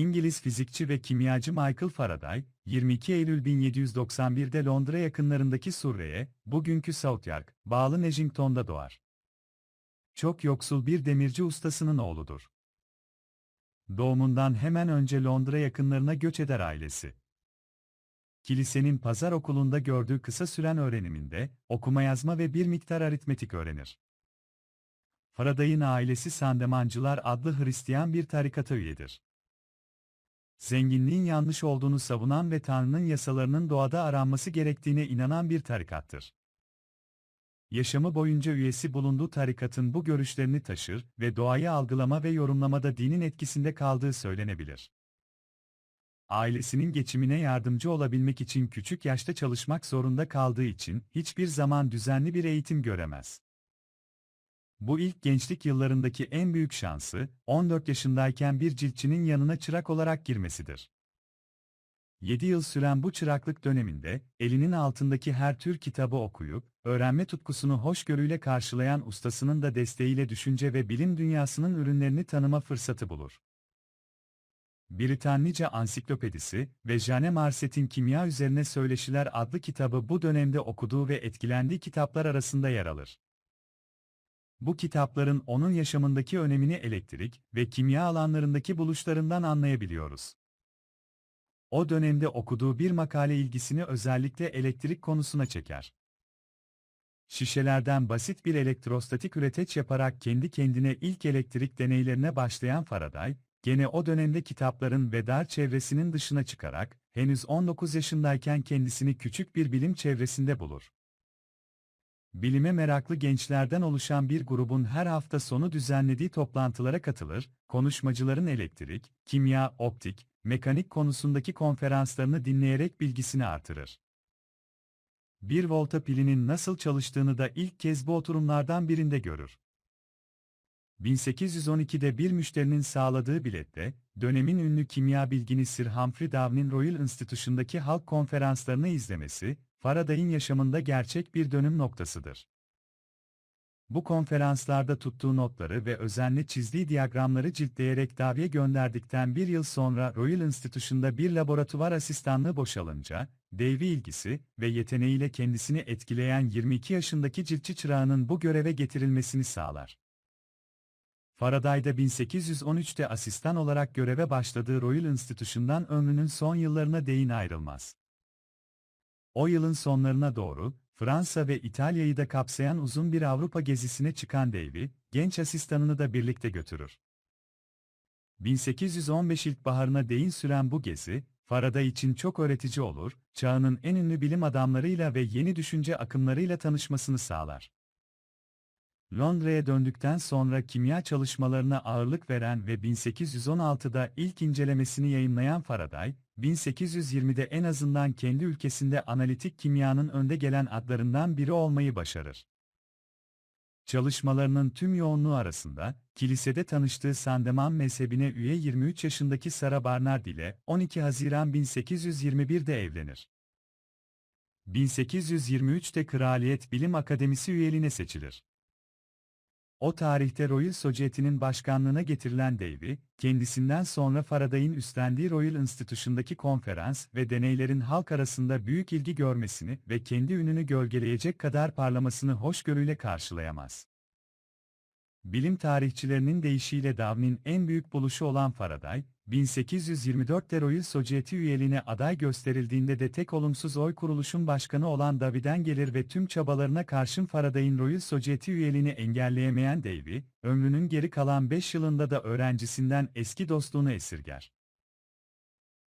İngiliz fizikçi ve kimyacı Michael Faraday, 22 Eylül 1791'de Londra yakınlarındaki Surrey'e, bugünkü Southwark, bağlı Nejington'da doğar. Çok yoksul bir demirci ustasının oğludur. Doğumundan hemen önce Londra yakınlarına göç eder ailesi. Kilisenin pazar okulunda gördüğü kısa süren öğreniminde, okuma yazma ve bir miktar aritmetik öğrenir. Faraday'ın ailesi Sandemancılar adlı Hristiyan bir tarikata üyedir. Zenginliğin yanlış olduğunu savunan ve Tanrı'nın yasalarının doğada aranması gerektiğine inanan bir tarikattır. Yaşamı boyunca üyesi bulunduğu tarikatın bu görüşlerini taşır ve doğayı algılama ve yorumlamada dinin etkisinde kaldığı söylenebilir. Ailesinin geçimine yardımcı olabilmek için küçük yaşta çalışmak zorunda kaldığı için hiçbir zaman düzenli bir eğitim göremez. Bu ilk gençlik yıllarındaki en büyük şansı, 14 yaşındayken bir ciltçinin yanına çırak olarak girmesidir. 7 yıl süren bu çıraklık döneminde, elinin altındaki her tür kitabı okuyup, öğrenme tutkusunu hoşgörüyle karşılayan ustasının da desteğiyle düşünce ve bilim dünyasının ürünlerini tanıma fırsatı bulur. Britannice Ansiklopedisi ve Jane Marset'in Kimya Üzerine Söyleşiler adlı kitabı bu dönemde okuduğu ve etkilendiği kitaplar arasında yer alır. Bu kitapların onun yaşamındaki önemini elektrik ve kimya alanlarındaki buluşlarından anlayabiliyoruz. O dönemde okuduğu bir makale ilgisini özellikle elektrik konusuna çeker. Şişelerden basit bir elektrostatik üreteç yaparak kendi kendine ilk elektrik deneylerine başlayan Faraday, gene o dönemde kitapların ve dar çevresinin dışına çıkarak, henüz 19 yaşındayken kendisini küçük bir bilim çevresinde bulur. Bilime meraklı gençlerden oluşan bir grubun her hafta sonu düzenlediği toplantılara katılır, konuşmacıların elektrik, kimya, optik, mekanik konusundaki konferanslarını dinleyerek bilgisini artırır. Bir volta pilinin nasıl çalıştığını da ilk kez bu oturumlardan birinde görür. 1812'de bir müşterinin sağladığı bilette, dönemin ünlü kimya bilgini Sir Humphrey Davey'nin Royal Institution'daki halk konferanslarını izlemesi, Faraday'ın yaşamında gerçek bir dönüm noktasıdır. Bu konferanslarda tuttuğu notları ve özenle çizdiği diyagramları ciltleyerek Davey'e gönderdikten bir yıl sonra Royal Institution'da bir laboratuvar asistanlığı boşalınca, Davey ilgisi ve yeteneğiyle kendisini etkileyen 22 yaşındaki ciltçi çırağının bu göreve getirilmesini sağlar. Faraday'da 1813'te asistan olarak göreve başladığı Royal Institution'dan ömrünün son yıllarına değin ayrılmaz. O yılın sonlarına doğru, Fransa ve İtalya'yı da kapsayan uzun bir Avrupa gezisine çıkan Davy, genç asistanını da birlikte götürür. 1815 ilkbaharına değin süren bu gezi, Faraday için çok öğretici olur, çağının en ünlü bilim adamlarıyla ve yeni düşünce akımlarıyla tanışmasını sağlar. Londra'ya döndükten sonra kimya çalışmalarına ağırlık veren ve 1816'da ilk incelemesini yayınlayan Faraday, 1820'de en azından kendi ülkesinde analitik kimyanın önde gelen adlarından biri olmayı başarır. Çalışmalarının tüm yoğunluğu arasında, kilisede tanıştığı Sandeman mezhebine üye 23 yaşındaki Sara Barnard ile 12 Haziran 1821'de evlenir. 1823'te Kraliyet Bilim Akademisi üyeliğine seçilir. O tarihte Royal Society'nin başkanlığına getirilen Davy, kendisinden sonra Faraday'ın üstlendiği Royal Institution'daki konferans ve deneylerin halk arasında büyük ilgi görmesini ve kendi ününü gölgeleyecek kadar parlamasını hoşgörüyle karşılayamaz. Bilim tarihçilerinin deyişiyle Darwin'in en büyük buluşu olan Faraday, 1824'te Royal Society üyeliğine aday gösterildiğinde de tek olumsuz oy kuruluşun başkanı olan Davy'den gelir ve tüm çabalarına karşın Faraday'ın Royal Society üyeliğini engelleyemeyen Davy, ömrünün geri kalan 5 yılında da öğrencisinden eski dostluğunu esirger.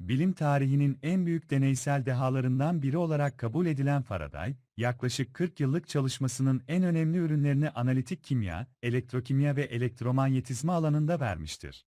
Bilim tarihinin en büyük deneysel dehalarından biri olarak kabul edilen Faraday, yaklaşık 40 yıllık çalışmasının en önemli ürünlerini analitik kimya, elektrokimya ve elektromanyetizma alanında vermiştir.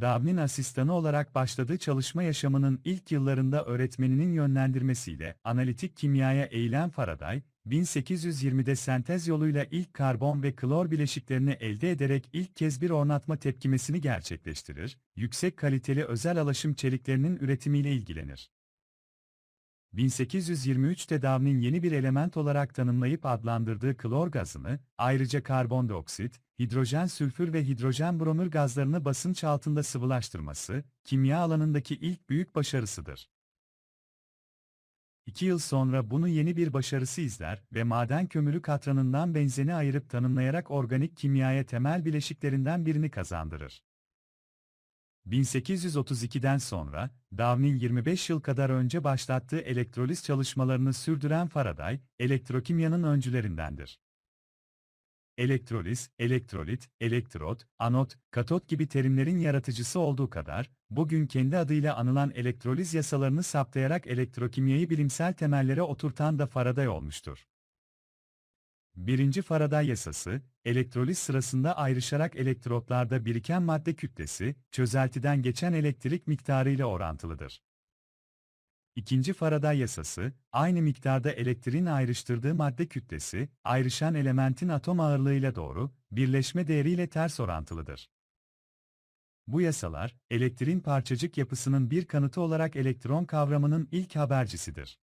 Davnin asistanı olarak başladığı çalışma yaşamının ilk yıllarında öğretmeninin yönlendirmesiyle analitik kimyaya eğilen Faraday, 1820'de sentez yoluyla ilk karbon ve klor bileşiklerini elde ederek ilk kez bir ornatma tepkimesini gerçekleştirir, yüksek kaliteli özel alaşım çeliklerinin üretimiyle ilgilenir. 1823'te Downey'in yeni bir element olarak tanımlayıp adlandırdığı klor gazını, ayrıca karbondioksit, hidrojen sülfür ve hidrojen bromür gazlarını basınç altında sıvılaştırması, kimya alanındaki ilk büyük başarısıdır. İki yıl sonra bunu yeni bir başarısı izler ve maden kömürü katranından benzeni ayırıp tanımlayarak organik kimyaya temel bileşiklerinden birini kazandırır. 1832'den sonra, Downey'in 25 yıl kadar önce başlattığı elektroliz çalışmalarını sürdüren Faraday, elektrokimyanın öncülerindendir. Elektroliz, elektrolit, elektrot, anot, katot gibi terimlerin yaratıcısı olduğu kadar, bugün kendi adıyla anılan elektroliz yasalarını saptayarak elektrokimyayı bilimsel temellere oturtan da Faraday olmuştur. Birinci Faraday yasası, elektroliz sırasında ayrışarak elektrotlarda biriken madde kütlesi, çözeltiden geçen elektrik miktarı ile orantılıdır. İkinci Faraday yasası, aynı miktarda elektriğin ayrıştırdığı madde kütlesi, ayrışan elementin atom ağırlığıyla doğru, birleşme değeriyle ters orantılıdır. Bu yasalar, elektriğin parçacık yapısının bir kanıtı olarak elektron kavramının ilk habercisidir.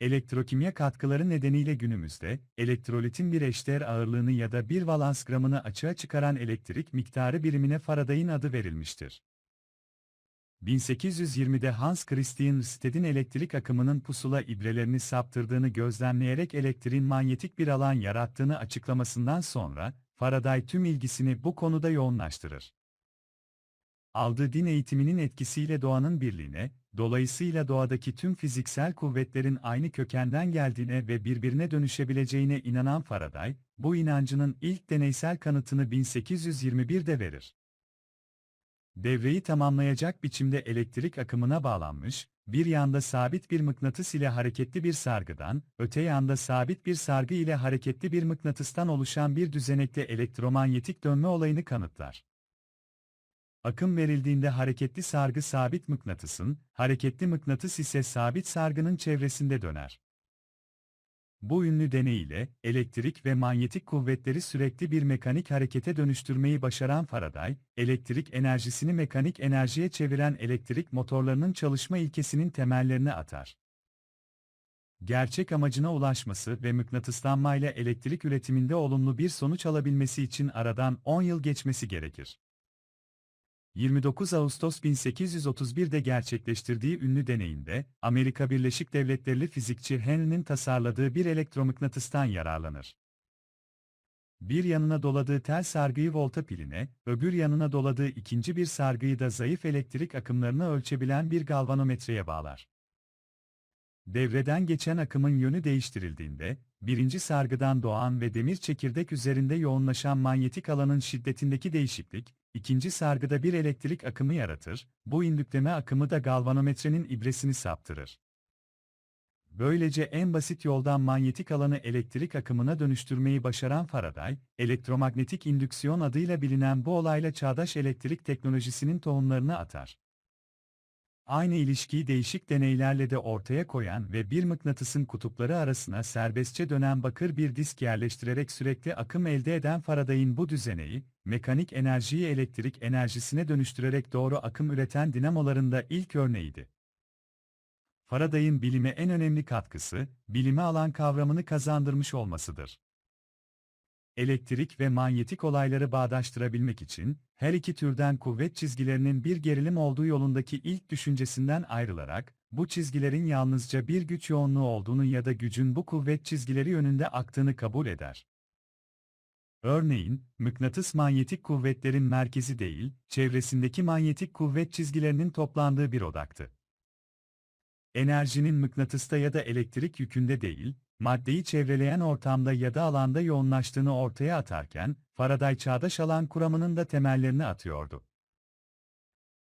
Elektrokimya katkıları nedeniyle günümüzde, elektrolitin bir eşdeğer ağırlığını ya da bir valans gramını açığa çıkaran elektrik miktarı birimine Faraday'ın adı verilmiştir. 1820'de Hans Christian Sted'in elektrik akımının pusula ibrelerini saptırdığını gözlemleyerek elektriğin manyetik bir alan yarattığını açıklamasından sonra, Faraday tüm ilgisini bu konuda yoğunlaştırır. Aldığı din eğitiminin etkisiyle doğanın birliğine, dolayısıyla doğadaki tüm fiziksel kuvvetlerin aynı kökenden geldiğine ve birbirine dönüşebileceğine inanan Faraday, bu inancının ilk deneysel kanıtını 1821'de verir. Devreyi tamamlayacak biçimde elektrik akımına bağlanmış, bir yanda sabit bir mıknatıs ile hareketli bir sargıdan, öte yanda sabit bir sargı ile hareketli bir mıknatıstan oluşan bir düzenekte elektromanyetik dönme olayını kanıtlar. Akım verildiğinde hareketli sargı sabit mıknatısın, hareketli mıknatıs ise sabit sargının çevresinde döner. Bu ünlü deney ile elektrik ve manyetik kuvvetleri sürekli bir mekanik harekete dönüştürmeyi başaran Faraday, elektrik enerjisini mekanik enerjiye çeviren elektrik motorlarının çalışma ilkesinin temellerini atar. Gerçek amacına ulaşması ve mıknatıslanmayla elektrik üretiminde olumlu bir sonuç alabilmesi için aradan 10 yıl geçmesi gerekir. 29 Ağustos 1831'de gerçekleştirdiği ünlü deneyinde, Amerika Birleşik Devletleri fizikçi Henry'nin tasarladığı bir elektromıknatıstan yararlanır. Bir yanına doladığı tel sargıyı volta piline, öbür yanına doladığı ikinci bir sargıyı da zayıf elektrik akımlarını ölçebilen bir galvanometreye bağlar. Devreden geçen akımın yönü değiştirildiğinde, birinci sargıdan doğan ve demir çekirdek üzerinde yoğunlaşan manyetik alanın şiddetindeki değişiklik, ikinci sargıda bir elektrik akımı yaratır, bu indükleme akımı da galvanometrenin ibresini saptırır. Böylece en basit yoldan manyetik alanı elektrik akımına dönüştürmeyi başaran Faraday, elektromanyetik indüksiyon adıyla bilinen bu olayla çağdaş elektrik teknolojisinin tohumlarını atar. Aynı ilişkiyi değişik deneylerle de ortaya koyan ve bir mıknatısın kutupları arasına serbestçe dönen bakır bir disk yerleştirerek sürekli akım elde eden Faraday'ın bu düzeneyi, mekanik enerjiyi elektrik enerjisine dönüştürerek doğru akım üreten dinamoların da ilk örneğiydi. Faraday'ın bilime en önemli katkısı, bilime alan kavramını kazandırmış olmasıdır elektrik ve manyetik olayları bağdaştırabilmek için, her iki türden kuvvet çizgilerinin bir gerilim olduğu yolundaki ilk düşüncesinden ayrılarak, bu çizgilerin yalnızca bir güç yoğunluğu olduğunu ya da gücün bu kuvvet çizgileri yönünde aktığını kabul eder. Örneğin, mıknatıs manyetik kuvvetlerin merkezi değil, çevresindeki manyetik kuvvet çizgilerinin toplandığı bir odaktı. Enerjinin mıknatısta ya da elektrik yükünde değil, maddeyi çevreleyen ortamda ya da alanda yoğunlaştığını ortaya atarken, Faraday çağdaş alan kuramının da temellerini atıyordu.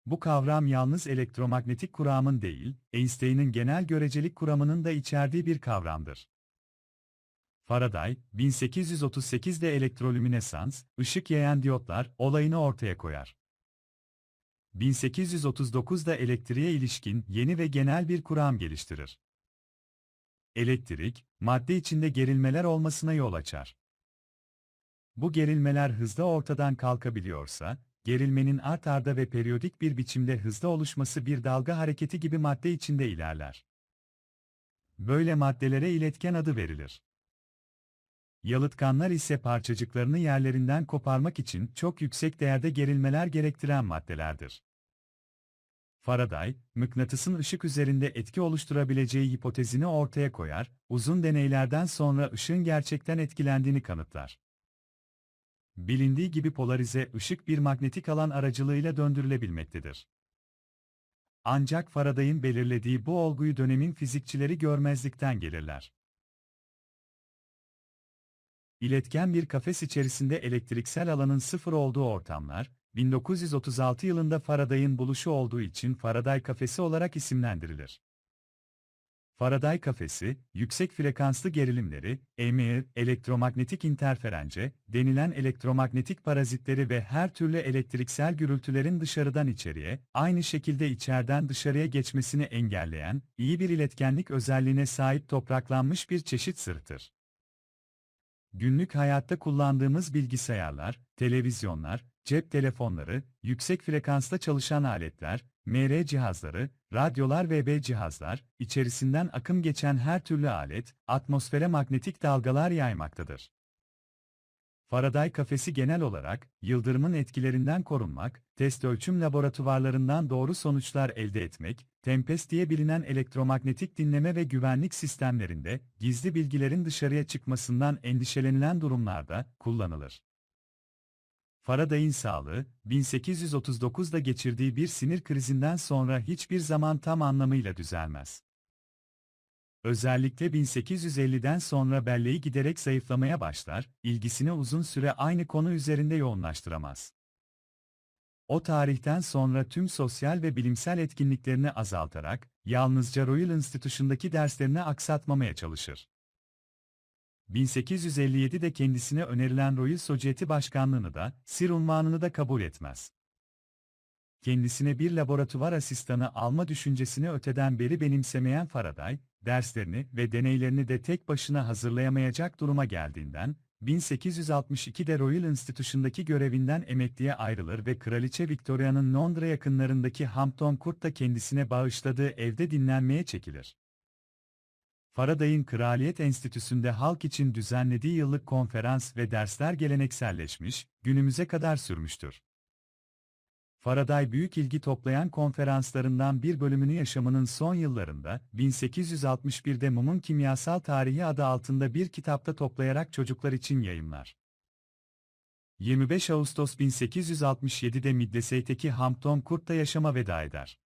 Bu kavram yalnız elektromanyetik kuramın değil, Einstein'ın genel görecelik kuramının da içerdiği bir kavramdır. Faraday, 1838'de elektrolüminesans, ışık yayan diyotlar olayını ortaya koyar. 1839'da elektriğe ilişkin yeni ve genel bir kuram geliştirir elektrik, madde içinde gerilmeler olmasına yol açar. Bu gerilmeler hızla ortadan kalkabiliyorsa, gerilmenin art arda ve periyodik bir biçimde hızla oluşması bir dalga hareketi gibi madde içinde ilerler. Böyle maddelere iletken adı verilir. Yalıtkanlar ise parçacıklarını yerlerinden koparmak için çok yüksek değerde gerilmeler gerektiren maddelerdir. Faraday, mıknatısın ışık üzerinde etki oluşturabileceği hipotezini ortaya koyar, uzun deneylerden sonra ışığın gerçekten etkilendiğini kanıtlar. Bilindiği gibi polarize ışık bir manyetik alan aracılığıyla döndürülebilmektedir. Ancak Faraday'ın belirlediği bu olguyu dönemin fizikçileri görmezlikten gelirler. İletken bir kafes içerisinde elektriksel alanın sıfır olduğu ortamlar, 1936 yılında Faraday'ın buluşu olduğu için Faraday kafesi olarak isimlendirilir. Faraday kafesi, yüksek frekanslı gerilimleri, EMR, elektromanyetik interference, denilen elektromanyetik parazitleri ve her türlü elektriksel gürültülerin dışarıdan içeriye, aynı şekilde içeriden dışarıya geçmesini engelleyen, iyi bir iletkenlik özelliğine sahip topraklanmış bir çeşit sırtır. Günlük hayatta kullandığımız bilgisayarlar, televizyonlar, cep telefonları, yüksek frekansta çalışan aletler, MR cihazları, radyolar ve B cihazlar, içerisinden akım geçen her türlü alet, atmosfere manyetik dalgalar yaymaktadır. Faraday kafesi genel olarak, yıldırımın etkilerinden korunmak, test ölçüm laboratuvarlarından doğru sonuçlar elde etmek, Tempest diye bilinen elektromanyetik dinleme ve güvenlik sistemlerinde, gizli bilgilerin dışarıya çıkmasından endişelenilen durumlarda, kullanılır. Faraday'ın sağlığı, 1839'da geçirdiği bir sinir krizinden sonra hiçbir zaman tam anlamıyla düzelmez. Özellikle 1850'den sonra belleği giderek zayıflamaya başlar, ilgisini uzun süre aynı konu üzerinde yoğunlaştıramaz. O tarihten sonra tüm sosyal ve bilimsel etkinliklerini azaltarak, yalnızca Royal Institution'daki derslerini aksatmamaya çalışır. 1857'de kendisine önerilen Royal Society başkanlığını da, Sir unvanını da kabul etmez. Kendisine bir laboratuvar asistanı alma düşüncesini öteden beri benimsemeyen Faraday, derslerini ve deneylerini de tek başına hazırlayamayacak duruma geldiğinden, 1862'de Royal Institution'daki görevinden emekliye ayrılır ve Kraliçe Victoria'nın Londra yakınlarındaki Hampton Court'ta kendisine bağışladığı evde dinlenmeye çekilir. Faraday'ın Kraliyet Enstitüsü'nde halk için düzenlediği yıllık konferans ve dersler gelenekselleşmiş, günümüze kadar sürmüştür. Faraday büyük ilgi toplayan konferanslarından bir bölümünü yaşamının son yıllarında, 1861'de Mum'un Kimyasal Tarihi adı altında bir kitapta toplayarak çocuklar için yayımlar. 25 Ağustos 1867'de Middlesey'teki Hampton Court'ta yaşama veda eder.